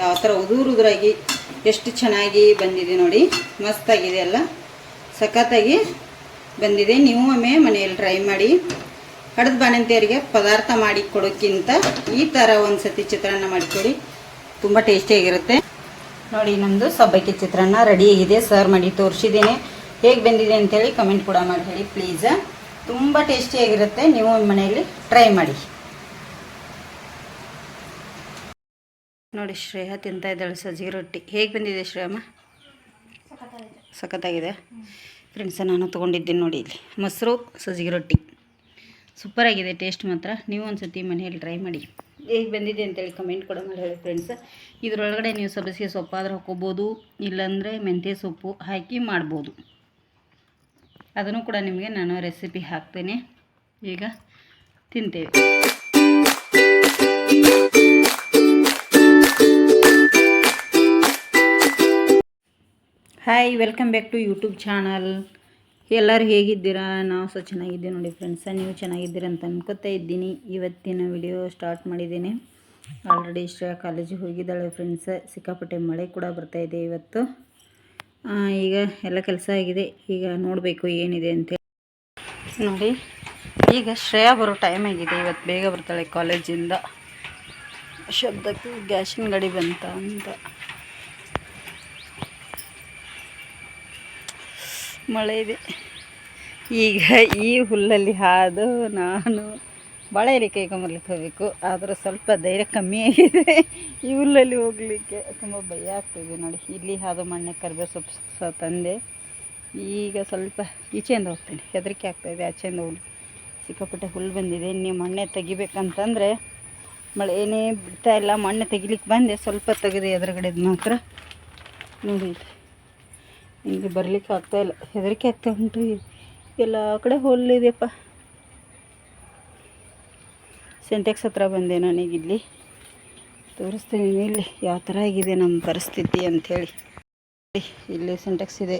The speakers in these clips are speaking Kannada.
ಯಾವ ಥರ ಉದುರು ಉದುರಾಗಿ ಎಷ್ಟು ಚೆನ್ನಾಗಿ ಬಂದಿದೆ ನೋಡಿ. ಮಸ್ತಾಗಿದೆ ಅಲ್ಲ. ಸಖತ್ತಾಗಿ ಬಂದಿದೆ. ನೀವು ಒಮ್ಮೆ ಮನೆಯಲ್ಲಿ ಟ್ರೈ ಮಾಡಿ. ಕಡದ ಬಾಣಂತಿಯರಿಗೆ ಪದಾರ್ಥ ಮಾಡಿ ಕೊಡೋಕ್ಕಿಂತ ಈ ಥರ ಒಂದು ಸತಿ ಚಿತ್ರಾನ್ನ ಮಾಡಿಕೊಡಿ ತುಂಬ ಟೇಸ್ಟಿಯಾಗಿರುತ್ತೆ ನೋಡಿ ನಮ್ಮದು ಸಬ್ಬಕ್ಕಿ ಚಿತ್ರಾನ್ನ ರೆಡಿಯಾಗಿದೆ ಸರ್ವ್ ಮಾಡಿ ತೋರಿಸಿದ್ದೇನೆ. ಹೇಗೆ ಬಂದಿದೆ ಅಂತೇಳಿ ಕಮೆಂಟ್ ಕೂಡ ಮಾಡಿ ಹೇಳಿ ಪ್ಲೀಸ ತುಂಬ ಟೇಸ್ಟಿಯಾಗಿರುತ್ತೆ ನೀವು ಮನೆಯಲ್ಲಿ ಟ್ರೈ ಮಾಡಿ. ನೋಡಿ ಶ್ರೇಯ ತಿಂತಾ ಇದ್ದಾಳೆ ಸಜ್ಜಿಗೆ ರೊಟ್ಟಿ. ಹೇಗೆ ಬಂದಿದೆ ಶ್ರೇಯಮ್ಮ? ಸಖತ್ತಾಗಿದೆ. ಫ್ರೆಂಡ್ಸ ನಾನು ತೊಗೊಂಡಿದ್ದೀನಿ ನೋಡಿ ಇಲ್ಲಿ. ಮೊಸರು, ಸಜ್ಜಿಗೆ ರೊಟ್ಟಿ. ಸೂಪರಾಗಿದೆ ಟೇಸ್ಟ್ ಮಾತ್ರ. ನೀವು ಒಂದು ಸತಿ ಮನೆಯಲ್ಲಿ ಟ್ರೈ ಮಾಡಿ. ಹೇಗೆ ಬಂದಿದೆ ಅಂತೇಳಿ ಕಮೆಂಟ್ ಕೂಡ ಮಾಡಿ ಹೇಳಿ ಫ್ರೆಂಡ್ಸ್ ಇದರೊಳಗಡೆ ನೀವು ಸಬ್ಬಸಿಗೆ ಸೊಪ್ಪಾದರೂ ಹಾಕೋಬೋದು ಇಲ್ಲಾಂದರೆ ಮೆಂತ್ಯ ಸೊಪ್ಪು ಹಾಕಿ ಮಾಡ್ಬೋದು. ಅದನ್ನು ಕೂಡ ನಿಮಗೆ ನಾನು ರೆಸಿಪಿ ಹಾಕ್ತೇನೆ. ಈಗ ತಿಂತೇವೆ. Hi welcome back to YouTube channel ಎಲ್ಲರೂ ಹೇಗಿದ್ದೀರಾ? ನಾವು ಸಹ ಚೆನ್ನಾಗಿದ್ದೀವಿ ನೋಡಿ ಫ್ರೆಂಡ್ಸ ನೀವು ಚೆನ್ನಾಗಿದ್ದೀರಾ ಅಂತ ಅನ್ಕೋತಾ ಇದ್ದೀನಿ. ಇವತ್ತಿನ ವಿಡಿಯೋ ಸ್ಟಾರ್ಟ್ ಮಾಡಿದ್ದೀನಿ. ಆಲ್ರೆಡಿ ಇಷ್ಟ ಕಾಲೇಜಿಗೆ ಹೋಗಿದ್ದಾಳೆ ಫ್ರೆಂಡ್ಸ್ ಸಿಕ್ಕಾಪಟ್ಟೆ ಮಳೆ ಕೂಡ ಬರ್ತಾ ಇದೆ ಇವತ್ತು. ಈಗ ಎಲ್ಲ ಕೆಲಸ ಆಗಿದೆ. ಈಗ ನೋಡಬೇಕು ಏನಿದೆ ಅಂತೇಳಿ ನೋಡಿ, ಈಗ ಶ್ರೇಯಾ ಬರೋ ಟೈಮ್ ಆಗಿದೆ. ಇವತ್ತು ಬೇಗ ಬರ್ತಾಳೆ ಕಾಲೇಜಿಂದ ಶಬ್ದಕ್ಕೆ ಗ್ಯಾಸಿನ ಗಡಿ ಬಂತ ಅಂತ. ಮಳೆ ಇದೆ. ಈಗ ಈ ಹುಲ್ಲಲ್ಲಿ ಹಾದು ನಾನು ಭಾಳ ಇಲ್ಲಿ ಕೈಗೊಂಬರ್ಲಿಕ್ಕೆ ಹೋಗಬೇಕು. ಆದರೆ ಸ್ವಲ್ಪ ಧೈರ್ಯ ಕಮ್ಮಿ ಆಗಿದೆ. ಈ ಹುಲ್ಲಲ್ಲಿ ಹೋಗಲಿಕ್ಕೆ ತುಂಬ ಭಯ ಆಗ್ತಿದೆ ನೋಡಿ. ಇಲ್ಲಿ ಹಾದು ಮಣ್ಣೆ ಕರ್ಬೇವು ಸೊಪ್ಪು ಸಹ ತಂದೆ. ಈಗ ಸ್ವಲ್ಪ ಈಚೆಯಿಂದ ಹೋಗ್ತೀನಿ. ಹೆದರಿಕೆ ಆಗ್ತಾಯಿದೆ ಆಚೆಯಿಂದ ಹುಲ್ಲು ಸಿಕ್ಕಾಪಟ್ಟೆ ಹುಲ್ಲು ಬಂದಿದೆ. ನೀವು ಮಣ್ಣೆ ತೆಗಿಬೇಕಂತಂದರೆ ಮಳೆ ಏನೇ ಬಿಡ್ತಾ ಇಲ್ಲ. ಮಣ್ಣೆ ತೆಗಿಲಿಕ್ಕೆ ಬಂದೆ. ಸ್ವಲ್ಪ ತೆಗೆದು ಎದುರುಗಡೆದು ಮಾತ್ರ ನೋಡಿ ಹಿಂಗೆ ಬರಲಿಕ್ಕೆ ಆಗ್ತಾ ಇಲ್ಲ. ಹೆದರಿಕೆ ಆಗ್ತಾ ಉಂಟು ಎಲ್ಲ ಕಡೆ ಹೋಲಿದೆಯಪ್ಪ ಸೆಂಟೆಕ್ಸ್ ಹತ್ರ ಬಂದೆ ನನಗಿಲ್ಲಿ ತೋರಿಸ್ತೀನಿ ಇಲ್ಲಿ ಯಾವ ಥರ ಆಗಿದೆ ನಮ್ಮ ಪರಿಸ್ಥಿತಿ ಅಂಥೇಳಿ. ಇಲ್ಲಿ ಸೆಂಟೆಕ್ಸ್ ಇದೆ.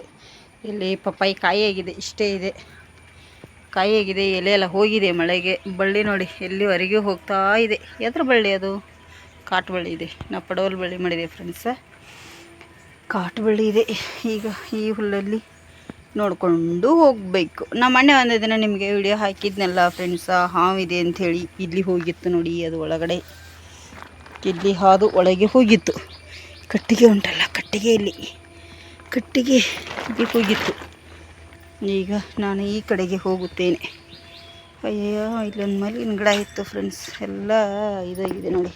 ಇಲ್ಲಿ ಪಪ್ಪಾಯಿ ಕಾಯಿ ಆಗಿದೆ ಇಷ್ಟೇ ಇದೆ. ಕಾಯಿ ಆಗಿದೆ ಎಲೆ ಎಲ್ಲ ಹೋಗಿದೆ ಮಳೆಗೆ. ಬಳ್ಳಿ ನೋಡಿ, ಎಲ್ಲಿವರೆಗೂ ಹೋಗ್ತಾ ಇದೆ. ಎದ್ರ ಬಳ್ಳಿ ಅದು? ಕಾಟು ಬಳ್ಳಿ ಇದೆ. ನಾ ಪಡವಲ್ ಬಳ್ಳಿ ಮಾಡಿದೆ ಫ್ರೆಂಡ್ಸ ಕಾಟು ಬಳ್ಳಿ ಇದೆ. ಈಗ ಈ ಹುಲ್ಲಲ್ಲಿ ನೋಡಿಕೊಂಡು ಹೋಗಬೇಕು. ನಮ್ಮ ಮಣ್ಣೆ ಒಂದು ದಿನ ನಿಮಗೆ ವಿಡಿಯೋ ಹಾಕಿದ್ನಲ್ಲ ಫ್ರೆಂಡ್ಸ ಹಾವಿದೆ ಅಂಥೇಳಿ ಇಲ್ಲಿ ಹೋಗಿತ್ತು ನೋಡಿ, ಅದು ಒಳಗಡೆ. ಇಲ್ಲಿ ಹಾದು ಒಳಗೆ ಹೋಗಿತ್ತು. ಕಟ್ಟಿಗೆ ಉಂಟಲ್ಲ ಕಟ್ಟಿಗೆಯಲ್ಲಿ ಕಟ್ಟಿಗೆ ಇಲ್ಲಿ ಹೋಗಿತ್ತು. ಈಗ ನಾನು ಈ ಕಡೆಗೆ ಹೋಗುತ್ತೇನೆ. ಅಯ್ಯೋ, ಇಲ್ಲೊಂದು ಮಲ್ಲಿನ ಗಿಡ ಇತ್ತು ಫ್ರೆಂಡ್ಸ್ ಎಲ್ಲ ಇದಾಗಿದೆ ನೋಡಿ.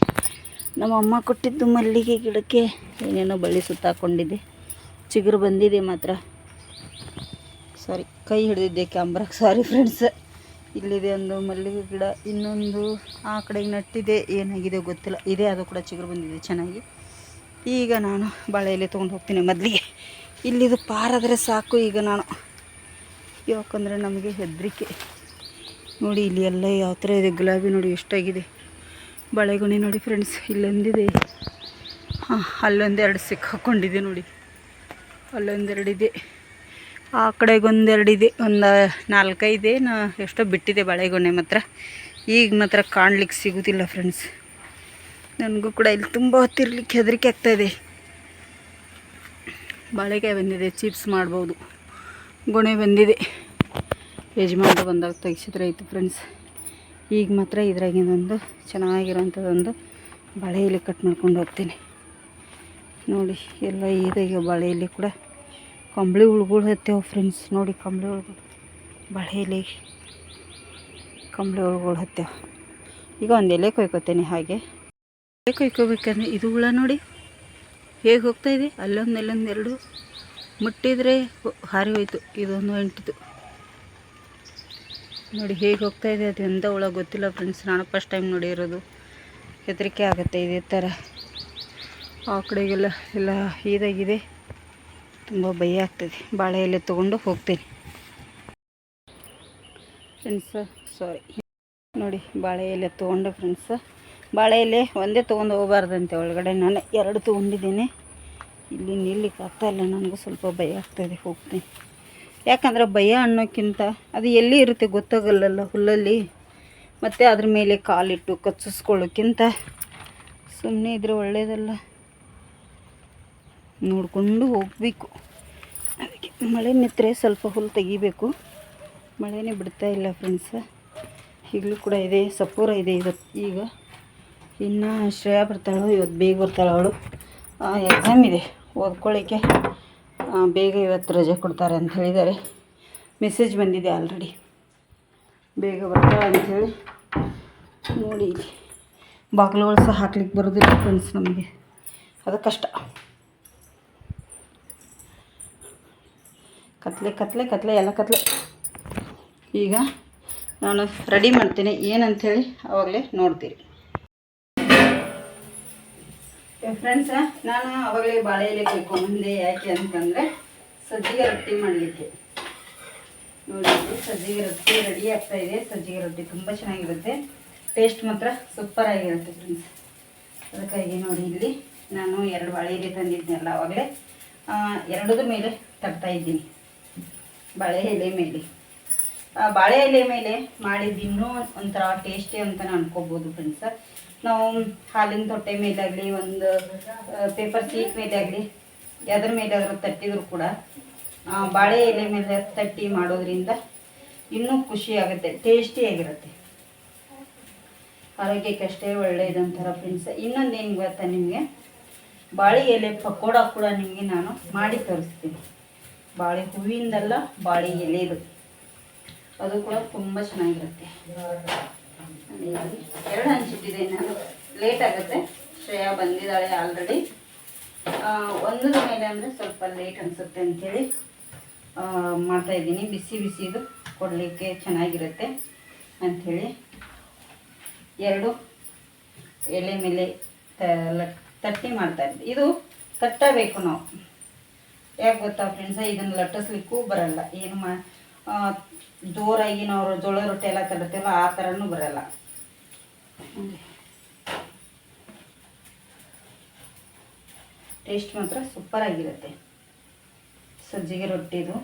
ನಮ್ಮ ಅಮ್ಮ ಕೊಟ್ಟಿದ್ದು ಮಲ್ಲಿಗೆ ಗಿಡಕ್ಕೆ ಏನೇನೋ ಬಳ್ಳಿ ಸುತ್ತಾಕೊಂಡಿದ್ದೆ ಚಿಗುರು ಬಂದಿದೆ ಮಾತ್ರ. ಸಾರಿ ಕೈ ಹಿಡಿದಿದ್ದೆ ಕ್ಯಾಮ್ರಾಗೆ ಸಾರಿ ಫ್ರೆಂಡ್ಸ್ ಇಲ್ಲಿದೆ ಒಂದು ಮಲ್ಲಿಗೆ ಗಿಡ, ಇನ್ನೊಂದು ಆ ಕಡೆಗೆ ನಟ್ಟಿದೆ. ಏನಾಗಿದೆ ಗೊತ್ತಿಲ್ಲ. ಇದೆ, ಅದು ಕೂಡ ಚಿಗುರು ಬಂದಿದೆ, ಚೆನ್ನಾಗಿ. ಈಗ ನಾನು ಬಾಳೆಯಲ್ಲಿ ತೊಗೊಂಡು ಹೋಗ್ತೀನಿ ಮೊದಲಿಗೆ ಇಲ್ಲಿದು ಪಾರಾದರೆ ಸಾಕು ಈಗ ನಾನು. ಯಾಕಂದರೆ ನಮಗೆ ಹೆದರಿಕೆ. ನೋಡಿ, ಇಲ್ಲಿ ಎಲ್ಲ ಯಾವ ಥರ ಇದೆ, ಗುಲಾಬಿ ನೋಡಿ ಎಷ್ಟಾಗಿದೆ. ಬಾಳೆಗೊನೆ ನೋಡಿ ಫ್ರೆಂಡ್ಸ್ ಇಲ್ಲೊಂದಿದೆ. ಹಾಂ, ಅಲ್ಲೊಂದೆರಡು ಸಿಕ್ಕಾಕೊಂಡಿದೆ ನೋಡಿ. ಅಲ್ಲೊಂದೆರಡಿದೆ. ಆ ಕಡೆಗೊಂದೆರಡಿದೆ. ಒಂದು ನಾಲ್ಕೈದೆ ನಾ ಎಷ್ಟೋ ಬಿಟ್ಟಿದೆ ಬಳೆಗೊನೆ ಮಾತ್ರ. ಈಗ ಮಾತ್ರ ಕಾಣ್ಲಿಕ್ಕೆ ಸಿಗೋದಿಲ್ಲ ಫ್ರೆಂಡ್ಸ್ ನನಗೂ ಕೂಡ ಇಲ್ಲಿ ತುಂಬ ಹೊತ್ತಿರ್ಲಿಕ್ಕೆ ಹೆದರಿಕೆ ಆಗ್ತಾಯಿದೆ ಬಾಳೆಕಾಯಿ ಬಂದಿದೆ ಚಿಪ್ಸ್ ಮಾಡ್ಬೋದು. ಗೊಣೆ ಬಂದಿದೆ. ಯಜಮಾನ್ರು ಬಂದಾಗ ತೆಗಿಸಿದ್ರೆ ಆಯಿತು ಫ್ರೆಂಡ್ಸ್ ಈಗ ಮಾತ್ರ ಇದ್ರಾಗಿನೊಂದು ಚೆನ್ನಾಗಿರೋಂಥದ್ದೊಂದು ಬಾಳೆ ಎಲೆ ಕಟ್ ಮಾಡ್ಕೊಂಡು ಹೋಗ್ತೀನಿ. ನೋಡಿ, ಎಲ್ಲ ಇದಾಗ ಬಾಳೆ ಎಲೆ ಕೂಡ ಕಂಬಳಿ ಹುಳುಗಳು ಹತ್ತೇವೆ ಫ್ರೆಂಡ್ಸ್ ನೋಡಿ, ಕಂಬಳಿ ಹುಳುಗಳು. ಬಾಳೆ ಎಲೆ ಕಂಬಳಿ ಹುಳುಗಳು ಹತ್ತೇವೆ. ಈಗ ಒಂದು ಎಲೆ ಕೊಯ್ಕೋತೇನೆ ಹಾಗೆ. ಎಲೆ ಕೊಯ್ಕೋಬೇಕಂದ್ರೆ ಇದು ಹುಳ ನೋಡಿ. ಹೇಗೆ ಹೋಗ್ತಾಯಿದೆ ಅಲ್ಲೊಂದು ಅಲ್ಲೊಂದು ಎರಡು ಮುಟ್ಟಿದರೆ ಹಾರಿ ಹೋಯ್ತು. ಇದೊಂದು ಎಂಟಿತು ನೋಡಿ ಹೇಗೆ ಹೋಗ್ತಾ ಇದೆ, ಅದು ಎಂಥ ಒಳಗೆ ಗೊತ್ತಿಲ್ಲ ಫ್ರೆಂಡ್ಸ್ ನಾನು ಫಸ್ಟ್ ಟೈಮ್ ನೋಡಿರೋದು ಹೆದರಿಕೆ ಆಗುತ್ತೆ ಇದೇ ಥರ. ಆ ಕಡೆಗೆಲ್ಲ ಎಲ್ಲ ಇದಾಗಿದೆ. ತುಂಬ ಭಯ ಆಗ್ತದೆ. ಬಾಳೆ ಎಲೆ ತೊಗೊಂಡು ಹೋಗ್ತೀನಿ. ಫ್ರೆಂಡ್ಸ ಸಾರಿ ನೋಡಿ ಬಾಳೆ ಎಲೆ ತೊಗೊಂಡೆ ಫ್ರೆಂಡ್ಸ ಬಾಳೆ ಎಲೆ ಒಂದೇ ತೊಗೊಂಡು ಹೋಗಬಾರ್ದಂತೆ. ಒಳಗಡೆ ನಾನು ಎರಡು ತೊಗೊಂಡಿದ್ದೀನಿ. ಇಲ್ಲಿ ನಿಲ್ಲಿಕ್ಕೆ ಆಗ್ತಾ ಇಲ್ಲ. ನನಗೂ ಸ್ವಲ್ಪ ಭಯ ಆಗ್ತದೆ. ಹೋಗ್ತೀನಿ. ಯಾಕಂದರೆ ಭಯ ಅನ್ನೋಕ್ಕಿಂತ ಅದು ಎಲ್ಲಿ ಇರುತ್ತೆ ಗೊತ್ತಾಗಲ್ಲಲ್ಲ ಹುಲ್ಲಲ್ಲಿ. ಮತ್ತು ಅದ್ರ ಮೇಲೆ ಕಾಲಿಟ್ಟು ಕಚ್ಚಿಸ್ಕೊಳ್ಳೋಕ್ಕಿಂತ ಸುಮ್ಮನೆ ಇದ್ರೆ ಒಳ್ಳೆಯದಲ್ಲ ನೋಡಿಕೊಂಡು ಹೋಗಬೇಕು. ಅದಕ್ಕೆ ಮಳೆ ನಿಂತರೆ ಸ್ವಲ್ಪ ಹುಲ್ಲು ತೆಗಿಬೇಕು. ಮಳೆನೇ ಬಿಡ್ತಾ ಇಲ್ಲ ಫ್ರೆಂಡ್ಸ ಈಗಲೂ ಕೂಡ ಇದೆ, ಸಪೂರ ಇದೆ ಇವತ್ತು. ಈಗ ಇನ್ನು ಶ್ರೇಯಾ ಬರ್ತಾಳು, ಇವತ್ತು ಬೇಗ ಬರ್ತಾಳು ಅವಳು. ಎಕ್ಸಾಮ್ ಇದೆ, ಓದ್ಕೊಳ್ಳಿಕ್ಕೆ. ಬೇಗ ಇವತ್ತು ರಜೆ ಕೊಡ್ತಾರೆ ಅಂತ ಹೇಳಿದ್ದಾರೆ. ಮೆಸೇಜ್ ಬಂದಿದೆ ಆಲ್ರೆಡಿ ಬೇಗ ಬರ್ತಾಳೆ ಅಂಥೇಳಿ ನೋಡಿ ಬಾಗಿಲುಗಳು ಸಹ ಹಾಕ್ಲಿಕ್ಕೆ ಬರೋದಿಲ್ಲ ಫ್ರೆಂಡ್ಸ್ ನಮಗೆ. ಅದು ಕಷ್ಟ. ಕತ್ಲೆ ಕತ್ಲೆ ಕತ್ಲೆ, ಎಲ್ಲ ಕತ್ಲೆ. ಈಗ ನಾನು ರೆಡಿ ಮಾಡ್ತೀನಿ. ಏನಂಥೇಳಿ ಆವಾಗಲೇ ನೋಡ್ತೀರಿ. ಫ್ರೆಂಡ್ಸ ನಾನು ಅವಾಗಲೇ ಬಾಳೆ ಎಲೆ ಮುಂದೆ ಯಾಕೆ ಅಂತಂದರೆ ಸಜ್ಜಿಗೆ ರೊಟ್ಟಿ ಮಾಡಲಿಕ್ಕೆ. ನೋಡಿ, ಸಜ್ಜಿಗೆ ರೊಟ್ಟಿ ರೆಡಿ ಆಗ್ತಾ ಇದೆ. ಸಜ್ಜಿಗೆ ರೊಟ್ಟಿ ತುಂಬ ಚೆನ್ನಾಗಿರುತ್ತೆ. ಟೇಸ್ಟ್ ಮಾತ್ರ ಸೂಪರ್ ಆಗಿರುತ್ತೆ ಫ್ರೆಂಡ್ಸ್ ಅದಕ್ಕಾಗಿ ನೋಡಿ ಇಲ್ಲಿ ನಾನು ಎರಡು ಬಾಳೆ ಎಲೆ ತಂದಿದ್ನಲ್ಲ ಅವಾಗಲೇ. ಎರಡದ ಮೇಲೆ ತರ್ತಾ ಇದ್ದೀನಿ, ಬಾಳೆ ಎಲೆ ಮೇಲೆ. ಬಾಳೆ ಎಲೆ ಮೇಲೆ ಮಾಡಿದ್ದು ಇನ್ನೂ ಒಂಥರ ಟೇಸ್ಟಿ ಅಂತ ಅನ್ಕೋಬೋದು ಫ್ರೆಂಡ್ಸ ನಾವು ಹಾಲಿನ ತೊಟ್ಟೆ ಮೇಲಾಗಲಿ, ಒಂದು ಪೇಪರ್ ಸೀಟ್ ಮೇಲಾಗಲಿ ಯಾವ್ದ್ರ ಮೇಲೆ ಆದರೂ ತಟ್ಟಿದ್ರು ಕೂಡ ಬಾಳೆ ಎಲೆ ಮೇಲೆ ತಟ್ಟಿ ಮಾಡೋದ್ರಿಂದ ಇನ್ನೂ ಖುಷಿ ಆಗುತ್ತೆ ಟೇಸ್ಟಿಯಾಗಿರುತ್ತೆ ಆರೋಗ್ಯಕ್ಕಷ್ಟೇ ಒಳ್ಳೆಯದಂತಾರ ಫ್ರೆಂಡ್ಸ್ ಇನ್ನೊಂದು ಏನು ಗೊತ್ತಾ ನಿಮಗೆ? ಬಾಳೆ ಎಲೆ ಪಕೋಡ ಕೂಡ ನಿಮಗೆ ನಾನು ಮಾಡಿ ತೋರಿಸ್ತೀನಿ. ಬಾಳೆ ಹೂವಿಂದಲ್ಲ ಬಾಳೆ ಎಲೆದು. ಅದು ಕೂಡ ತುಂಬ ಚೆನ್ನಾಗಿರುತ್ತೆ. ಎರಡು ಹಂಚಿಟ್ಟಿದ್ದೀನಿ ನಾನು ಲೇಟ್ ಆಗುತ್ತೆ. ಶ್ರೇಯಾ ಬಂದಿದ್ದಾಳೆ ಆಲ್ರೆಡಿ ಒಂದರ ಮೇಲೆ ಅಂದರೆ ಸ್ವಲ್ಪ ಲೇಟ್ ಅನಿಸುತ್ತೆ ಅಂಥೇಳಿ ಮಾಡ್ತಾ ಇದ್ದೀನಿ. ಬಿಸಿ ಬಿಸಿದು ಕೊಡಲಿಕ್ಕೆ ಚೆನ್ನಾಗಿರುತ್ತೆ ಅಂಥೇಳಿ ಎರಡು ಎಲೆ ಮೇಲೆ ತಟ್ಟಿ ಮಾಡ್ತಾ ಇದ್ದೀನಿ ಇದು ತಟ್ಟಬೇಕು ನಾವು. ಯಾಕೆ ಗೊತ್ತಾ ಫ್ರೆಂಡ್ಸ ಇದನ್ನು ಲಟ್ಟಿಸ್ಲಿಕ್ಕೂ ಬರಲ್ಲ. ಏನು ಮಾ ಜೋರಾಗಿ ನಾವು ಜೋಳ ರೊಟ್ಟಿ ಎಲ್ಲ ತರುತ್ತೇವೋ ಆ ಥರನೂ ಬರಲ್ಲ. ಟೇಸ್ಟ್ ಮಾತ್ರ ಸೂಪರ್ ಆಗಿರುತ್ತೆ. ಸಜ್ಜಿಗೆ ರೊಟ್ಟಿದು,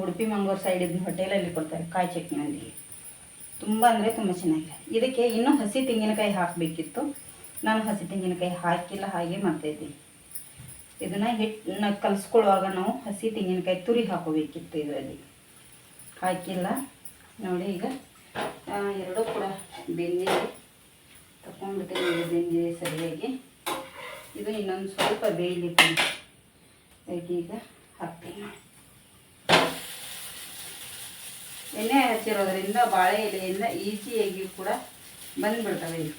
ಉಡುಪಿ ಮಂಗಳೂರು ಸೈಡ್ ಇದ್ದು ಹೋಟೆಲಲ್ಲಿ ಕೊಡ್ತಾರೆ ಕಾಯಿ ಚಟ್ನಿಯೊಂದಿಗೆ ತುಂಬ ಅಂದರೆ ತುಂಬ ಚೆನ್ನಾಗಿದೆ. ಇದಕ್ಕೆ ಇನ್ನೂ ಹಸಿ ತೆಂಗಿನಕಾಯಿ ಹಾಕಬೇಕಿತ್ತು. ನಾನು ಹಸಿ ತೆಂಗಿನಕಾಯಿ ಹಾಕಿಲ್ಲ, ಹಾಗೆ ಮಾಡ್ತಾಯಿದ್ದೀನಿ ಇದನ್ನು ಹಿಟ್ಟನ್ನ ಕಲಿಸ್ಕೊಳ್ಳುವಾಗ ನಾವು ಹಸಿ ತೆಂಗಿನಕಾಯಿ ತುರಿ ಹಾಕೋಬೇಕಿತ್ತು ಇದರಲ್ಲಿ. ಹಾಕಿಲ್ಲ. ನೋಡಿ ಈಗ ಎರಡೂ ಕೂಡ ಬೆಂದಿದೆ ತಗೊಂಡ್ಬಿಟ್ಟಿದೆ ಬೆಂದಿದೆ ಸರಿಯಾಗಿ. ಇದು ಇನ್ನೊಂದು ಸ್ವಲ್ಪ ಬೇಯಲಿ ಈಗ ಹಾಕ್ತೀನಿ. ಎಣ್ಣೆ ಹಚ್ಚಿರೋದ್ರಿಂದ ಬಾಳೆ ಎಲೆಯಿಂದ ಈಸಿಯಾಗಿ ಕೂಡ ಬಂದ್ಬಿಡ್ತವೆ. ಇದು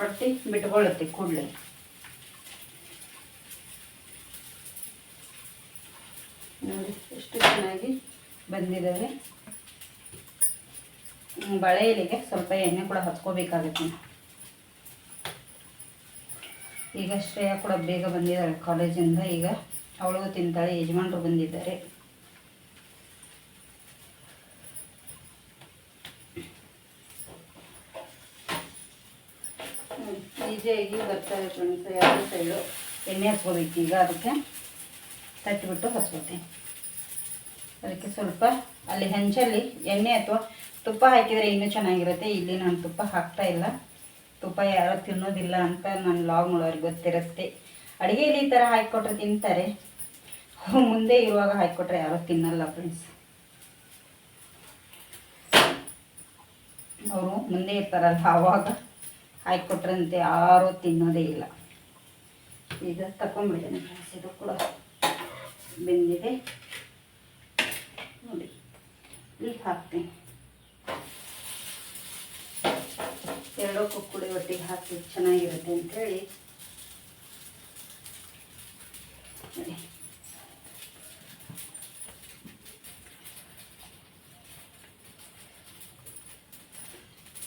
ರೊಟ್ಟಿ ಬಿಟ್ಕೊಳ್ಳುತ್ತೆ ಕೂಡಲೆ. ನೋಡಿ, ಎಷ್ಟು ಚೆನ್ನಾಗಿ ಬಂದಿದ್ದಾವೆ ಬಾಳೆ ಎಲೆಗೆ ಸ್ವಲ್ಪ ಎಣ್ಣೆ ಕೂಡ ಹಚ್ಕೋಬೇಕಾಗುತ್ತೆ. ಈಗ ಶ್ರೇಯಾ ಕೂಡ ಬೇಗ ಬಂದಿದ್ದಾಳೆ ಕಾಲೇಜಿಂದ. ಈಗ ಅವಳಿಗೂ ತಿಂತಾಳೆ, ಯಜಮಾನರು ಬಂದಿದ್ದಾರೆ. ಈಜಿಯಾಗಿ ಬರ್ತಾರೆ ಫ್ರೆಂಡ್ಸ್ ಎರಡು ಸೈಡು ಎಣ್ಣೆ ಹಚ್ಕೋಬೇಕು ಈಗ, ಅದಕ್ಕೆ ತಟ್ಟಿಬಿಟ್ಟು ಹಚ್ಕೋತೀನಿ. ಅದಕ್ಕೆ ಸ್ವಲ್ಪ ಅಲ್ಲಿ ಹೆಂಚಲ್ಲಿ ಎಣ್ಣೆ ಅಥವಾ ತುಪ್ಪ ಹಾಕಿದರೆ ಇನ್ನೂ ಚೆನ್ನಾಗಿರುತ್ತೆ. ಇಲ್ಲಿ ನಾನು ತುಪ್ಪ ಹಾಕ್ತಾ ಇಲ್ಲ. ತುಪ್ಪ ಯಾರೋ ತಿನ್ನೋದಿಲ್ಲ ಅಂತ ನಾನು ಲಾಗ್ ನೋಡೋರಿಗೆ ಗೊತ್ತಿರುತ್ತೆ. ಅಡುಗೆಯಲ್ಲಿ ಈ ಥರ ಹಾಕಿಕೊಟ್ರೆ ತಿಂತಾರೆ. ಮುಂದೆ ಇರುವಾಗ ಹಾಕಿಕೊಟ್ರೆ ಯಾರೂ ತಿನ್ನಲ್ಲ ಫ್ರೆಂಡ್ಸ್ ಅವರು ಮುಂದೆ ಇರ್ತಾರಲ್ಲ, ಆವಾಗ ಹಾಕಿಕೊಟ್ರಂತೆ ಯಾರೂ ತಿನ್ನೋದೇ ಇಲ್ಲ. ಈಗ ತಗೊಂಡ್ಬಿಡ್ತೇನೆ ಫ್ರೆಂಡ್ಸ್ ಇದು ಕೂಡ ಬೆಂದಿದೆ. ಈಗ ಹಾಕ್ತೀನಿ. ಎರಡೂ ಕುಕ್ಕುಡಿ ಒಟ್ಟಿಗೆ ಹಾಕಿ ಚೆನ್ನಾಗಿರುತ್ತೆ ಅಂತೇಳಿ.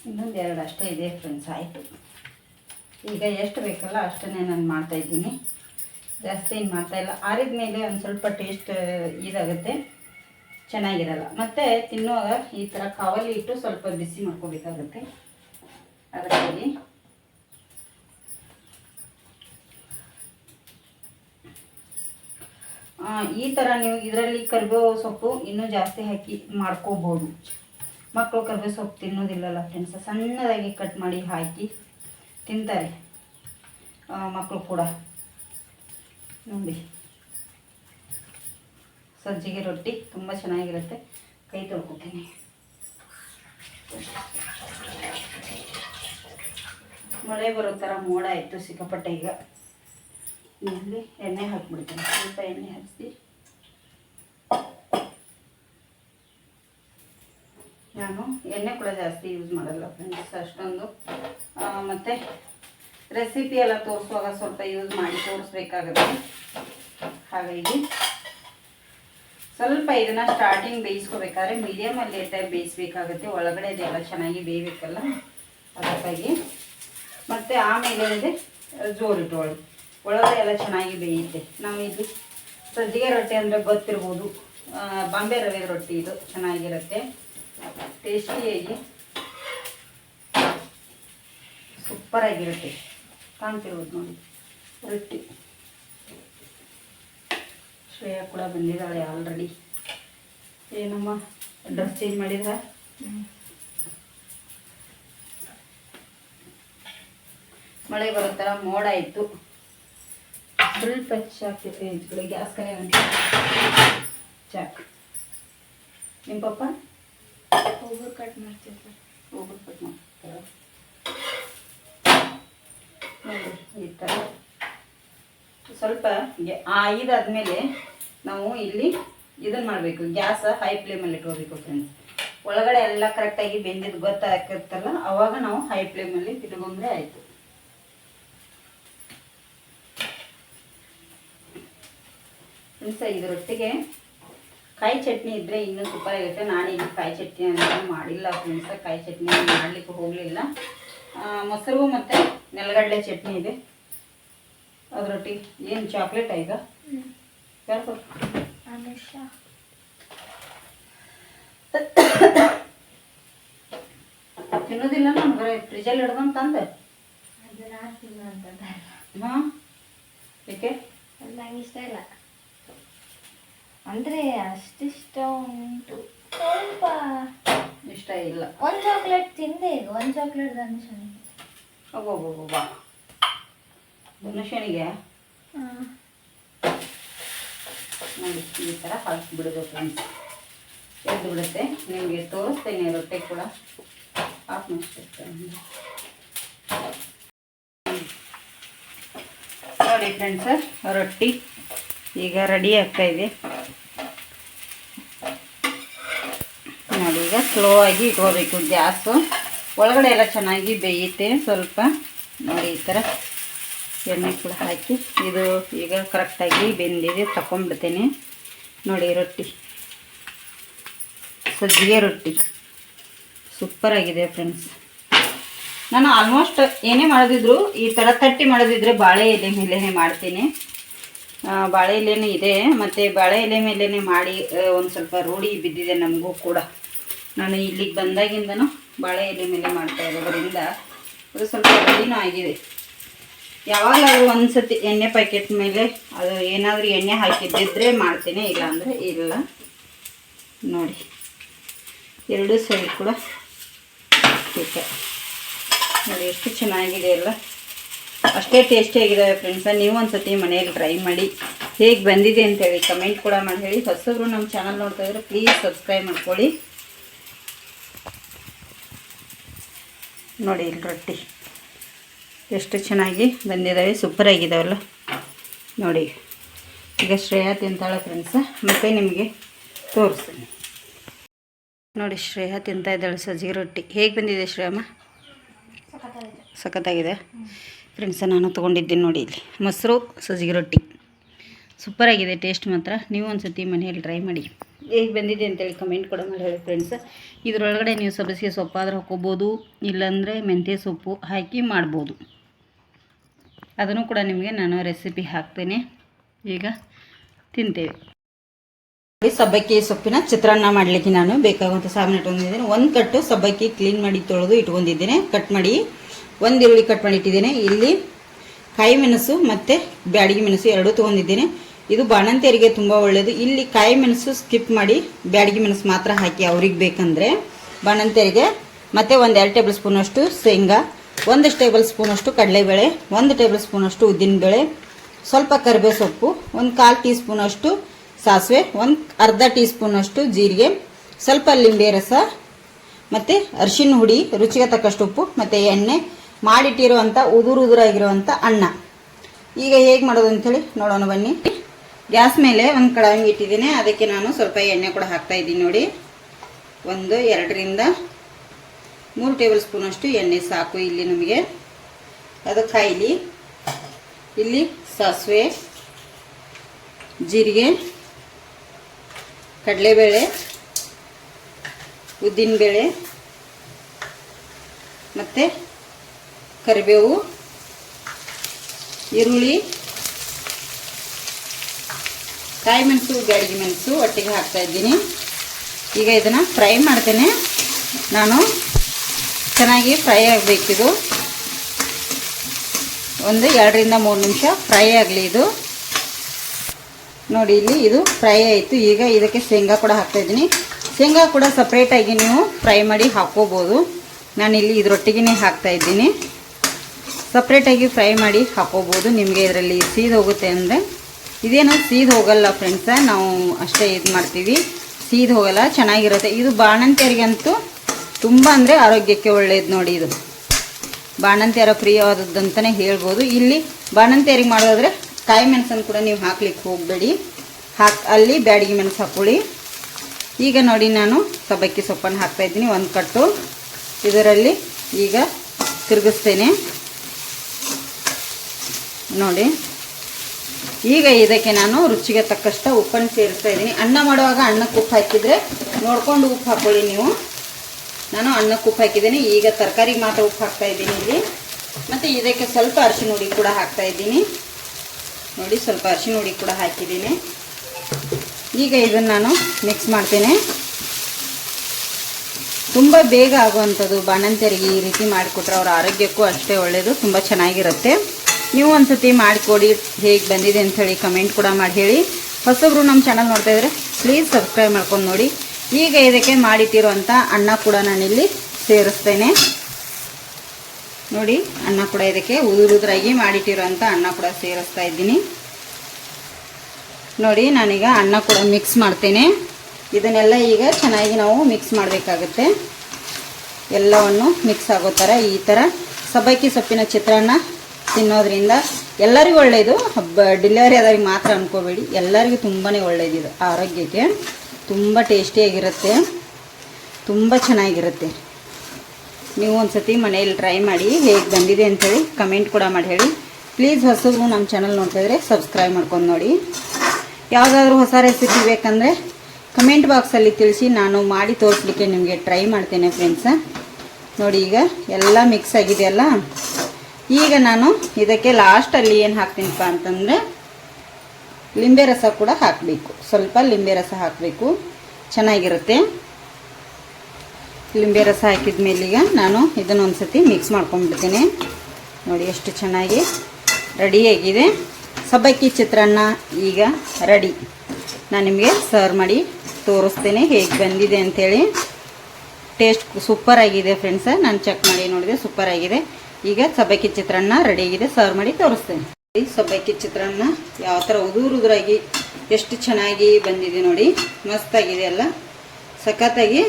ಇನ್ನೊಂದು ಎರಡು ಅಷ್ಟೇ ಇದೆ ಫ್ರೆಂಡ್ಸ್ ಆಯಿತು. ಈಗ ಎಷ್ಟು ಬೇಕಲ್ಲ ಅಷ್ಟನ್ನೇ ನಾನು ಮಾಡ್ತಾಯಿದ್ದೀನಿ ಜಾಸ್ತಿ ಏನು ಮಾಡ್ತಾಯಿಲ್ಲ ಆರಿದ ಮೇಲೆ ಒಂದು ಸ್ವಲ್ಪ ಟೇಸ್ಟ್ ಇದಾಗುತ್ತೆ. ಚೆನ್ನಾಗಿರಲ್ಲ. ಮತ್ತು ತಿನ್ನುವಾಗ ಈ ಥರ ಕಾವಲಿ ಇಟ್ಟು ಸ್ವಲ್ಪ ಬಿಸಿ ಮಾಡ್ಕೋಬೇಕಾಗುತ್ತೆ. ಅದರಲ್ಲಿ. ಈ ಥರ ನೀವು ಇದರಲ್ಲಿ ಕರಿಬೇವು ಸೊಪ್ಪು ಇನ್ನೂ ಜಾಸ್ತಿ ಹಾಕಿ ಮಾಡ್ಕೋಬೋದು. ಮಕ್ಕಳು ಕರಿಬೇವು ಸೊಪ್ಪು ತಿನ್ನೋದಿಲ್ಲಲ್ಲ ಫ್ರೆಂಡ್ಸ್ ಸಣ್ಣದಾಗಿ ಕಟ್ ಮಾಡಿ ಹಾಕಿ ತಿಂತಾರೆ ಮಕ್ಕಳು ಕೂಡ. ನೋಡಿ. ಸಜ್ಜಿಗೆ ರೊಟ್ಟಿ ತುಂಬ ಚೆನ್ನಾಗಿರುತ್ತೆ. ಕೈ ತೊಳ್ಕೊತೀನಿ. ಮಳೆ ಬರೋ ಥರ ಮೋಡ ಇತ್ತು ಸಿಕ್ಕಾಪಟ್ಟೆ ಈಗ. ಇಲ್ಲಿ ಎಣ್ಣೆ ಹಾಕ್ಬಿಡ್ತೀನಿ. ಸ್ವಲ್ಪ ಎಣ್ಣೆ ಹಾಕಿಸಿ. ನಾನು ಎಣ್ಣೆ ಕೂಡ ಜಾಸ್ತಿ ಯೂಸ್ ಮಾಡಲ್ಲ ಫ್ರೆಂಡ್ಸ್ ಅಷ್ಟೊಂದು. ಮತ್ತೆ ರೆಸಿಪಿ ಎಲ್ಲ ತೋರಿಸುವಾಗ ಸ್ವಲ್ಪ ಯೂಸ್ ಮಾಡಿ ತೋರಿಸ್ಬೇಕಾಗುತ್ತೆ. ಹಾಗಾಗಿ ಸ್ವಲ್ಪ ಇದನ್ನ ಸ್ಟಾರ್ಟಿಂಗ್ ಬೇಯಿಸ್ಕೋಬೇಕಾದ್ರೆ ಮೀಡಿಯಮಲ್ಲಿ ಇಟ್ಟೆ ಬೇಯಿಸ್ಬೇಕಾಗುತ್ತೆ. ಒಳಗಡೆ ಇದೆಲ್ಲ ಚೆನ್ನಾಗಿ ಬೇಯಬೇಕಲ್ಲ? ಅದಕ್ಕಾಗಿ. ಮತ್ತು ಆಮೇಲೆ ಅಂದರೆ ಜೋರಿಟ್ಟೋಳು ಒಳಗಡೆ ಎಲ್ಲ ಚೆನ್ನಾಗಿ ಬೇಯುತ್ತೆ. ನಾವು ಇದು ಸಜ್ಜಿಗೆ ರೊಟ್ಟಿ ಅಂದರೆ ಗೊತ್ತಿರ್ಬೋದು. ಬಾಂಬೆ ರವೆ ರೊಟ್ಟಿ ಇದು ಚೆನ್ನಾಗಿರುತ್ತೆ. ಟೇಸ್ಟಿಯಾಗಿ ಸೂಪರಾಗಿರುತ್ತೆ. ಕಾಣ್ತಿರ್ಬೋದು ನೋಡಿ. ರೊಟ್ಟಿ. ಶ್ರೇಯಾ ಕೂಡ ಬಂದಿದ್ದಾಳೆ ಆಲ್ರೆಡಿ ಏನಮ್ಮ? ಡ್ರೆಸ್ ಚೇಂಜ್ ಮಾಡಿದ್ರ? ಮಳೆ ಬರೋ ಥರ ಮೋಡ ಇತ್ತು ಸ್ವಲ್ಪ ಕಡೆ ಗ್ಯಾಸ್ ಕಡೆ ಚಾಕ್ ನಿಮ್ಮ ಪಪ್ಪ? ಒಬ್ಬರು ಕಟ್ ಮಾಡ್ತಿರ್ತಾರೆ ಹೋಗ್ಬಿಟ್ಟು ಕಟ್ ಮಾಡ್ತಾರೆ ನೋಡಿ ಈ ಥರ ಸ್ವಲ್ಪ ಇದಾದ್ಮೇಲೆ ನಾವು ಇಲ್ಲಿ ಇದನ್ನ ಮಾಡಬೇಕು. ಗ್ಯಾಸ್ ಹೈ ಫ್ಲೇಮಲ್ಲಿ ಇಟ್ಕೋಬೇಕು ಫ್ರೆಂಡ್ಸ್ ಒಳಗಡೆ ಎಲ್ಲ ಕರೆಕ್ಟಾಗಿ ಬೆಂದಿದ್ದು ಗೊತ್ತಾಗಿರುತ್ತಲ್ಲ ಅವಾಗ ನಾವು ಹೈ ಫ್ಲೇಮಲ್ಲಿ ಇಟ್ಕೊಂಡ್ರೆ ಆಯಿತು. ಫ್ರೆಂಡ್ಸ್ ಇದರೊಟ್ಟಿಗೆ ಕಾಯಿ ಚಟ್ನಿ ಇದ್ದರೆ ಇನ್ನೂ ಸೂಪರ್ ಆಗುತ್ತೆ. ನಾನೀಗ ಕಾಯಿ ಚಟ್ನಿ ಅಂತ ಮಾಡಿಲ್ಲ ಫ್ರೆಂಡ್ಸ್ ಕಾಯಿ ಚಟ್ನಿ ಮಾಡಲಿಕ್ಕೆ ಹೋಗಲಿಲ್ಲ. ಮೊಸರು ಮತ್ತು ನೆಲಗಡಲೆ ಚಟ್ನಿ ಇದೆ. ಅದರೊಟ್ಟಿಗೆ ಏನು ಚಾಕ್ಲೇಟ್ ಈಗ? ಯಾರು ತಿನ್ನೋದಿಲ್ಲ ನಾನು ಬರೀ ಫ್ರಿಜಲ್ಲಿ ಹಿಡ್ದಂತ ತಂದೆ. ಹಾಂ? ಏಕೆ? ಅದು ನಂಗೆ ಇಷ್ಟ ಇಲ್ಲ. ಅಂದರೆ ಅಷ್ಟಿಷ್ಟ ಉಂಟು. ಸ್ವಲ್ಪ. ಇಷ್ಟ ಇಲ್ಲ. ಒಂದು ಚಾಕ್ಲೇಟ್ ತಿಂದೆ ಈಗ ಒಂದು ಚಾಕ್ಲೇಟ್ ಅನುಷಾ ಒಬ್ಬೊಬ್ಬೊಬ್ಬ ಧನುಷನಿಗೆ ನೋಡಿ ಈ ಥರ ಹಾಕಿಬಿಡೋದು ಫ್ರೆಂಡ್ಸ್ ಎದ್ದು ಬಿಡುತ್ತೆ. ನಿಮಗೆ ತೋರಿಸ್ತೇನೆ ರೊಟ್ಟೆ ಕೂಡ. ಆಫ್ ಮಾಡಿಸ್ತೇನೆ ನೋಡಿ ಫ್ರೆಂಡ್ಸ್ ರೊಟ್ಟಿ ಈಗ ರೆಡಿ ಆಗ್ತಾ ಇದೆ. ನೋಡಿ ಈಗ ಸ್ಲೋ ಆಗಿ ಇಟ್ಕೋಬೇಕು. ಗ್ಯಾಸು ಒಳಗಡೆ ಎಲ್ಲ ಚೆನ್ನಾಗಿ ಬೇಯುತ್ತೆ ಸ್ವಲ್ಪ. ನೋಡಿ ಈ ಥರ ಎಣ್ಣೆ ಕೂಡ ಹಾಕಿ, ಇದು ಈಗ ಕರೆಕ್ಟಾಗಿ ಬೆಂದಿದೆ ತಗೊಂಡ್ಬಿಡ್ತೇನೆ ನೋಡಿ ರೊಟ್ಟಿ. ಸಜ್ಜಿಗೆ ರೊಟ್ಟಿ. ಸೂಪರಾಗಿದೆ ಫ್ರೆಂಡ್ಸ್ ನಾನು ಆಲ್ಮೋಸ್ಟ್ ಏನೇ ಮಾಡೋದಿದ್ರು, ಈ ಥರ ತಟ್ಟಿ ಮಾಡೋದಿದ್ರೆ ಬಾಳೆ ಎಲೆ ಮೇಲೇ ಮಾಡ್ತೀನಿ. ಬಾಳೆ ಎಲೆನೇ ಇದೆ, ಮತ್ತು ಬಾಳೆ ಎಲೆ ಮೇಲೇ ಮಾಡಿ ಒಂದು ಸ್ವಲ್ಪ ರೂಢಿ ಬಿದ್ದಿದೆ ನಮಗೂ ಕೂಡ. ನಾನು ಇಲ್ಲಿಗೆ ಬಂದಾಗಿಂದನೂ ಬಾಳೆ ಎಲೆ ಮೇಲೆ ಮಾಡ್ತಾ ಇರೋದ್ರಿಂದ, ಅದು ಸ್ವಲ್ಪ ರೂಢಿನೂ ಆಗಿದೆ. ಯಾವಾಗಲಾದ್ರೂ ಒಂದು ಸತಿ ಎಣ್ಣೆ ಪ್ಯಾಕೆಟ್ ಮೇಲೆ ಅದು ಏನಾದರೂ ಎಣ್ಣೆ ಹಾಕಿದ್ದಿದ್ರೆ ಮಾಡ್ತೀನಿ ಇಲ್ಲ ಅಂದರೆ ಇಲ್ಲ. ನೋಡಿ, ಎರಡೂ ಸೈಡ್ ಕೂಡ ನೋಡಿ, ಎಷ್ಟು ಚೆನ್ನಾಗಿದೆ ಅಲ್ಲ ಅಷ್ಟೇ ಟೇಸ್ಟಿಯಾಗಿದ್ದಾವೆ ಫ್ರೆಂಡ್ಸ ನೀವು ಒಂದು ಸತಿ ಮನೆಯಲ್ಲಿ ಟ್ರೈ ಮಾಡಿ. ಹೇಗೆ ಬಂದಿದೆ ಅಂತೇಳಿ ಕಮೆಂಟ್ ಕೂಡ ಮಾಡಿ ಹೇಳಿ. ಹೊಸಬ್ರು ನಮ್ಮ ಚಾನಲ್ ನೋಡ್ತಾ ಇದ್ರೆ ಪ್ಲೀಸ್ ಸಬ್ಸ್ಕ್ರೈಬ್ ಮಾಡ್ಕೊಳ್ಳಿ. ನೋಡಿ, ಇಲ್ಲಿ ರೊಟ್ಟಿ. ಎಷ್ಟು ಚೆನ್ನಾಗಿ ಬಂದಿದ್ದಾವೆ ಸೂಪರ್ ಆಗಿದ್ದಾವಲ್ಲ. ನೋಡಿ, ಈಗ ಶ್ರೇಯಾ ತಿಂತಾಳೆ ಫ್ರೆಂಡ್ಸ ಮತ್ತೆ ನಿಮಗೆ ತೋರಿಸ್ತೀನಿ. ನೋಡಿ, ಶ್ರೇಯಾ ತಿಂತಾ ಇದ್ದಾಳೆ ಸಜ್ಜಿಗೆ ರೊಟ್ಟಿ. ಹೇಗೆ ಬಂದಿದೆ ಶ್ರೇಯಮ್ಮ? ಸಖತ್ತಾಗಿದೆ. ಸಖತ್ತಾಗಿದೆ ಫ್ರೆಂಡ್ಸ ನಾನು ತೊಗೊಂಡಿದ್ದೀನಿ ನೋಡಿ ಇಲ್ಲಿ. ಮೊಸರು, ಸಜ್ಜಿಗೆ ರೊಟ್ಟಿ. ಸೂಪರಾಗಿದೆ ಟೇಸ್ಟ್ ಮಾತ್ರ. ನೀವು ಒಂದು ಸತಿ ಮನೆಯಲ್ಲಿ ಟ್ರೈ ಮಾಡಿ. ಹೇಗೆ ಬಂದಿದೆ ಅಂತೇಳಿ ಕಮೆಂಟ್ ಕೂಡ ಮಾಡಿ ಹೇಳಿ ಫ್ರೆಂಡ್ಸ್ ಇದರೊಳಗಡೆ ನೀವು ಸಬ್ಬಸಿಗೆ ಸೊಪ್ಪಾದರೂ ಹಾಕ್ಕೋಬೋದು, ಇಲ್ಲಾಂದರೆ ಮೆಂತ್ಯ ಸೊಪ್ಪು ಹಾಕಿ ಮಾಡ್ಬೋದು. ಅದನ್ನು ಕೂಡ ನಿಮಗೆ ನಾನು ರೆಸಿಪಿ ಹಾಕ್ತೇನೆ. ಈಗ ತಿಂತೇವೆ. ಸಬ್ಬಕ್ಕಿ ಸೊಪ್ಪಿನ ಚಿತ್ರಾನ್ನ ಮಾಡಲಿಕ್ಕೆ ನಾನು ಬೇಕಾಗುವಂಥ ಸಾಮಾನು ಇಟ್ಕೊಂಡಿದ್ದೇನೆ. ಒಂದು ಕಟ್ಟು ಸಬ್ಬಕ್ಕಿ ಕ್ಲೀನ್ ಮಾಡಿ ತೊಳೆದು ಇಟ್ಕೊಂಡಿದ್ದೇನೆ. ಕಟ್ ಮಾಡಿ ಒಂದು ಈರುಳ್ಳಿ ಕಟ್ ಮಾಡಿ ಇಟ್ಟಿದ್ದೇನೆ. ಇಲ್ಲಿ ಕಾಯಿ ಮೆಣಸು ಮತ್ತು ಬ್ಯಾಡಿಗೆ ಮೆಣಸು ಎರಡೂ ತೊಗೊಂಡಿದ್ದೇನೆ. ಇದು ಬಾಣಂತಿಯರಿಗೆ ತುಂಬ ಒಳ್ಳೆಯದು ಇಲ್ಲಿ ಕಾಯಿ ಮೆಣಸು ಸ್ಕಿಪ್ ಮಾಡಿ ಬ್ಯಾಡಿಗೆ ಮೆಣಸು ಮಾತ್ರ ಹಾಕಿ ಅವ್ರಿಗೆ ಬೇಕಂದರೆ ಬಾಣಂತಿಯರಿಗೆ ಮತ್ತು ಒಂದು ಎರಡು ಟೇಬಲ್ ಸ್ಪೂನಷ್ಟು ಶೇಂಗಾ ಒಂದಷ್ಟು ಟೇಬಲ್ ಸ್ಪೂನಷ್ಟು ಕಡಲೆಬೇಳೆ, ಒಂದು ಟೇಬಲ್ ಸ್ಪೂನಷ್ಟು ಉದ್ದಿನಬೇಳೆ ಸ್ವಲ್ಪ ಕರಿಬೇ ಸೊಪ್ಪು ಒಂದು ಕಾಲು ಟೀ ಸ್ಪೂನಷ್ಟು ಸಾಸಿವೆ, ಒಂದು ಅರ್ಧ ಟೀ ಸ್ಪೂನಷ್ಟು ಜೀರಿಗೆ, ಸ್ವಲ್ಪ ಲಿಂಬೆ ರಸ, ಮತ್ತು ಅರಿಶಿನ ಹುಡಿ, ರುಚಿಗೆ ತಕ್ಕಷ್ಟು ಉಪ್ಪು, ಮತ್ತು ಎಣ್ಣೆ ಮಾಡಿಟ್ಟಿರುವಂಥ ಉದುರು ಉದುರಾಗಿರುವಂಥ ಅನ್ನ. ಈಗ ಹೇಗೆ ಮಾಡೋದು ಅಂಥೇಳಿ ನೋಡೋಣ ಬನ್ನಿ. ಗ್ಯಾಸ್ ಮೇಲೆ ಒಂದು ಕಡಾಯಿ ಇಟ್ಟಿದ್ದೀನಿ ಅದಕ್ಕೆ ನಾನು ಸ್ವಲ್ಪ ಎಣ್ಣೆ ಕೂಡ ಹಾಕ್ತಾ ಇದ್ದೀನಿ ನೋಡಿ. ಒಂದು, ಎರಡರಿಂದ ಮೂರು ಟೇಬಲ್ ಸ್ಪೂನಷ್ಟು ಎಣ್ಣೆ ಸಾಕು ಇಲ್ಲಿ ನಮಗೆ. ಅದು ಕಾಯಿಲಿ ಇಲ್ಲಿ ಸಾಸಿವೆ, ಜೀರಿಗೆ, ಕಡಲೆಬೇಳೆ, ಉದ್ದಿನಬೇಳೆ, ಮತ್ತು ಕರಿಬೇವು, ಈರುಳ್ಳಿ, ಕಾಯಿ ಮೆಣಸು, ಬ್ಯಾಡಗಿ ಮೆಣಸು ಒಟ್ಟಿಗೆ ಹಾಕ್ತಾ ಇದ್ದೀನಿ. ಈಗ ಇದನ್ನು ಫ್ರೈ ಮಾಡ್ತೇನೆ. ನಾನು ಚೆನ್ನಾಗಿ ಫ್ರೈ ಆಗಬೇಕಿದು ಒಂದು ಎರಡರಿಂದ ಮೂರು ನಿಮಿಷ ಫ್ರೈ ಆಗಲಿ ಇದು. ನೋಡಿ ಇಲ್ಲಿ ಇದು ಫ್ರೈ ಆಯಿತು. ಈಗ ಇದಕ್ಕೆ ಶೇಂಗಾ ಕೂಡ ಹಾಕ್ತಾ ಇದ್ದೀನಿ. ಶೇಂಗಾ ಕೂಡ ಸಪ್ರೇಟಾಗಿ ನೀವು ಫ್ರೈ ಮಾಡಿ ಹಾಕ್ಕೋಬೋದು ನಾನಿಲ್ಲಿ ಇದರೊಟ್ಟಿಗೆ ಹಾಕ್ತಾ ಇದ್ದೀನಿ. ಸಪ್ರೇಟಾಗಿ ಫ್ರೈ ಮಾಡಿ ಹಾಕೋಬೋದು. ನಿಮಗೆ ಇದರಲ್ಲಿ ಸೀದ್ ಹೋಗುತ್ತೆ ಅಂದರೆ. ಇದೇನು ಸೀದ್ ಹೋಗಲ್ಲ ಫ್ರೆಂಡ್ಸ ನಾವು ಅಷ್ಟೇ ಇದು ಮಾಡ್ತೀವಿ. ಸೀದ್ ಹೋಗಲ್ಲ, ಚೆನ್ನಾಗಿರುತ್ತೆ. ಇದು ಬಾಣಂತಿಯರಿಗಂತೂ ತುಂಬ ಅಂದರೆ ಆರೋಗ್ಯಕ್ಕೆ ಒಳ್ಳೆಯದು ನೋಡಿ ಇದು. ಬಾಣಂತಿಯರ ಪ್ರಿಯವಾದದ್ದಂತಲೇ ಹೇಳ್ಬೋದು. ಇಲ್ಲಿ ಬಾಣಂತಿಯರಿಗೆ ಮಾಡೋದ್ರೆ ಕಾಯಿ ಮೆಣಸನ್ನು ಕೂಡ ನೀವು ಹಾಕ್ಲಿಕ್ಕೆ ಹೋಗಬೇಡಿ. ಹಾಕಿ, ಅಲ್ಲಿ ಬ್ಯಾಡಿಗೆ ಮೆಣಸು ಹಾಕೊಳ್ಳಿ. ಈಗ ನೋಡಿ ನಾನು ಸಬ್ಬಕ್ಕಿ ಸೊಪ್ಪನ್ನು ಹಾಕ್ತಾ ಇದ್ದೀನಿ, ಒಂದು ಕಟ್ಟು. ಇದರಲ್ಲಿ ಈಗ ತಿರುಗಿಸ್ತೇನೆ. ನೋಡಿ. ಈಗ ಇದಕ್ಕೆ ನಾನು ರುಚಿಗೆ ತಕ್ಕಷ್ಟು ಉಪ್ಪನ್ನು ಸೇರಿಸ್ತಾ ಇದ್ದೀನಿ. ಅನ್ನ ಮಾಡುವಾಗ ಅನ್ನಕ್ಕೆ ಉಪ್ಪು ಹಾಕಿದರೆ ನೋಡ್ಕೊಂಡು ಉಪ್ಪು ಹಾಕ್ಕೊಳ್ಳಿ ನೀವು. ನಾನು ಅನ್ನಕ್ಕೆ ಉಪ್ಪು ಹಾಕಿದ್ದೀನಿ. ಈಗ ತರಕಾರಿಗೆ ಮಾತ್ರ ಉಪ್ಪು ಹಾಕ್ತಾ ಇದ್ದೀನಿ ಇಲ್ಲಿ. ಮತ್ತು ಇದಕ್ಕೆ ಸ್ವಲ್ಪ ಅರಿಶಿನ ಹುಡಿ ಕೂಡ ಹಾಕ್ತಾ ಇದ್ದೀನಿ. ನೋಡಿ, ಸ್ವಲ್ಪ ಅರಿಶಿನ ಹುಡಿ ಕೂಡ ಹಾಕಿದ್ದೀನಿ. ಈಗ ಇದನ್ನು ನಾನು ಮಿಕ್ಸ್ ಮಾಡ್ತೇನೆ. ತುಂಬ ಬೇಗ ಆಗುವಂಥದ್ದು ಬಾಣಂತಿಯರಿಗೆ ಈ ರೀತಿ ಮಾಡಿಕೊಟ್ರೆ ಅವರ ಆರೋಗ್ಯಕ್ಕೂ ಅಷ್ಟೇ ಒಳ್ಳೆಯದು ತುಂಬ ಚೆನ್ನಾಗಿರುತ್ತೆ. ನೀವು ಒಂದ್ಸತಿ ಮಾಡಿಕೊಡಿ, ಹೇಗೆ ಬಂದಿದೆ ಅಂಥೇಳಿ ಕಮೆಂಟ್ ಕೂಡ ಮಾಡಿ ಹೇಳಿ. ಹೊಸೊಬ್ರು ನಮ್ಮ ಚಾನಲ್ ನೋಡ್ತಾ ಪ್ಲೀಸ್ ಸಬ್ಸ್ಕ್ರೈಬ್ ಮಾಡ್ಕೊಂಡು ನೋಡಿ. ಈಗ ಇದಕ್ಕೆ ಮಾಡಿಟ್ಟಿರುವಂಥ ಅನ್ನ ಕೂಡ ನಾನಿಲ್ಲಿ ಸೇರಿಸ್ತೇನೆ. ನೋಡಿ, ಅನ್ನ ಕೂಡ ಇದಕ್ಕೆ ಉದುರುದ್ರಾಗಿ ಮಾಡಿಟ್ಟಿರುವಂಥ ಅನ್ನ ಕೂಡ ಸೇರಿಸ್ತಾ ಇದ್ದೀನಿ. ನೋಡಿ, ನಾನೀಗ ಅನ್ನ ಕೂಡ ಮಿಕ್ಸ್ ಮಾಡ್ತೇನೆ. ಇದನ್ನೆಲ್ಲ ಈಗ ಚೆನ್ನಾಗಿ ನಾವು ಮಿಕ್ಸ್ ಮಾಡಬೇಕಾಗುತ್ತೆ. ಎಲ್ಲವನ್ನು ಮಿಕ್ಸ್ ಆಗೋ ಥರ ಈ ಥರ ಸಬ್ಬಕ್ಕಿ ಸೊಪ್ಪಿನ ಚಿತ್ರಾನ್ನ ತಿನ್ನೋದ್ರಿಂದ ಎಲ್ಲರಿಗೂ ಒಳ್ಳೆಯದು ಹಬ್ಬ ಡೆಲಿವರಿ ಆದವ್ರಿಗೆ ಮಾತ್ರ ಅನ್ಕೋಬೇಡಿ. ಎಲ್ಲರಿಗೂ ತುಂಬಾ ಒಳ್ಳೆಯದಿದೆ ಆರೋಗ್ಯಕ್ಕೆ. ತುಂಬ ಟೇಸ್ಟಿಯಾಗಿರುತ್ತೆ. ತುಂಬ ಚೆನ್ನಾಗಿರುತ್ತೆ. ನೀವು ಒಂದು ಸತಿ ಮನೆಯಲ್ಲಿ ಟ್ರೈ ಮಾಡಿ ಹೇಗೆ ಬಂದಿದೆ ಅಂತೇಳಿ ಕಮೆಂಟ್ ಕೂಡ ಮಾಡಿ ಹೇಳಿ. ಪ್ಲೀಸ್ ಹೊಸಬ್ರು ನಮ್ಮ ಚಾನಲ್ ನೋಡ್ತಾ ಇದ್ರೆ ಸಬ್ಸ್ಕ್ರೈಬ್ ಮಾಡ್ಕೊಂಡು ನೋಡಿ. ಯಾವುದಾದ್ರೂ ಹೊಸ ರೆಸಿಪಿ ಬೇಕಂದರೆ ಕಮೆಂಟ್ ಬಾಕ್ಸಲ್ಲಿ ತಿಳಿಸಿ ನಾನು ಮಾಡಿ ತೋರಿಸ್ಲಿಕ್ಕೆ ನಿಮಗೆ ಟ್ರೈ ಮಾಡ್ತೇನೆ ಫ್ರೆಂಡ್ಸ. ನೋಡಿ ಈಗ ಎಲ್ಲ ಮಿಕ್ಸ್ ಆಗಿದೆಯಲ್ಲ ಈಗ ನಾನು ಇದಕ್ಕೆ ಲಾಸ್ಟಲ್ಲಿ ಏನು ಹಾಕ್ತೀನಪ್ಪ ಅಂತಂದರೆ ಲಿಂಬೆ ರಸ ಕೂಡ ಹಾಕಬೇಕು. ಸ್ವಲ್ಪ ಲಿಂಬೆ ರಸ ಹಾಕಬೇಕು. ಚೆನ್ನಾಗಿರುತ್ತೆ. ಲಿಂಬೆ ರಸ ಹಾಕಿದ ಮೇಲೆ ಈಗ ನಾನು ಇದನ್ನು ಒಂದು ಸತಿ ಮಿಕ್ಸ್ ಮಾಡ್ಕೊಂಡ್ಬಿಡ್ತೀನಿ. ನೋಡಿ ಎಷ್ಟು ಚೆನ್ನಾಗಿ ರೆಡಿಯಾಗಿದೆ ಸಬ್ಬಕ್ಕಿ ಚಿತ್ರಾನ್ನ ಈಗ ರೆಡಿ ನಾನು ನಿಮಗೆ ಸರ್ವ್ ಮಾಡಿ ತೋರಿಸ್ತೇನೆ ಹೇಗೆ ಬಂದಿದೆ ಅಂಥೇಳಿ ಟೇಸ್ಟ್ ಸೂಪರ್ ಆಗಿದೆ ಫ್ರೆಂಡ್ಸ ನಾನು ಚೆಕ್ ಮಾಡಿ ನೋಡಿದೆ ಸೂಪರ್ ಆಗಿದೆ. ಈಗ ಸಬ್ಬಕ್ಕಿ ಚಿತ್ರಾನ್ನ ರೆಡಿಯಾಗಿದೆ ಸರ್ವ್ ಮಾಡಿ ತೋರಿಸ್ತೇನೆ. ಸಬ್ಬಕ್ಕಿ ಚಿತ್ರಾನ್ನ, ಯಾವ ಥರ ಉದುರು ಉದುರಾಗಿ ಎಷ್ಟು ಚೆನ್ನಾಗಿ ಬಂದಿದೆ ನೋಡಿ, ಮಸ್ತಾಗಿದೆ ಅಲ್ಲ ಸಖತ್ತಾಗಿ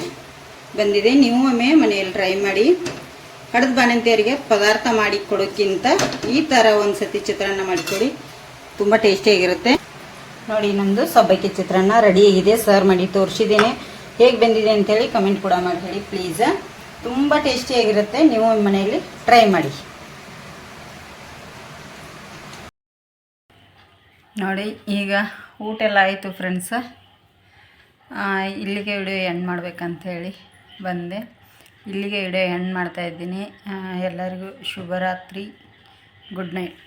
ಬಂದಿದೆ. ನೀವು ಒಮ್ಮೆ ಮನೆಯಲ್ಲಿ ಟ್ರೈ ಮಾಡಿ. ಹಡದ ಬಾಣಂತಿಯರಿಗೆ ಪದಾರ್ಥ ಮಾಡಿ ಕೊಡೋಕ್ಕಿಂತ ಈ ಥರ ಒಂದು ಸತಿ ಚಿತ್ರಾನ್ನ ಮಾಡಿಕೊಡಿ. ತುಂಬ ಟೇಸ್ಟಿಯಾಗಿರುತ್ತೆ ನೋಡಿ ನಮ್ಮದು ಸಬ್ಬಕ್ಕಿ ಚಿತ್ರಾನ್ನ ರೆಡಿ ಆಗಿದೆ. ಸರ್ವ್ ಮಾಡಿ ತೋರಿಸಿದ್ದೇನೆ. ಹೇಗೆ ಬಂದಿದೆ ಅಂತೇಳಿ ಕಮೆಂಟ್ ಕೂಡ ಮಾಡಿ ಹೇಳಿ ಪ್ಲೀಸ್ ತುಂಬ ಟೇಸ್ಟಿಯಾಗಿರುತ್ತೆ ನೀವು ಮನೆಯಲ್ಲಿ ಟ್ರೈ ಮಾಡಿ. ನೋಡಿ, ಈಗ ಊಟ ಎಲ್ಲ ಆಯಿತು ಫ್ರೆಂಡ್ಸ ಇಲ್ಲಿಗೆ ವಿಡಿಯೋ ಎಂಡ್ ಮಾಡಬೇಕಂಥೇಳಿ ಬಂದೆ. ಇಲ್ಲಿಗೆ ವಿಡಿಯೋ ಎಂಡ್ ಮಾಡ್ತಾಯಿದ್ದೀನಿ ಎಲ್ಲರಿಗೂ ಶುಭರಾತ್ರಿ. Good night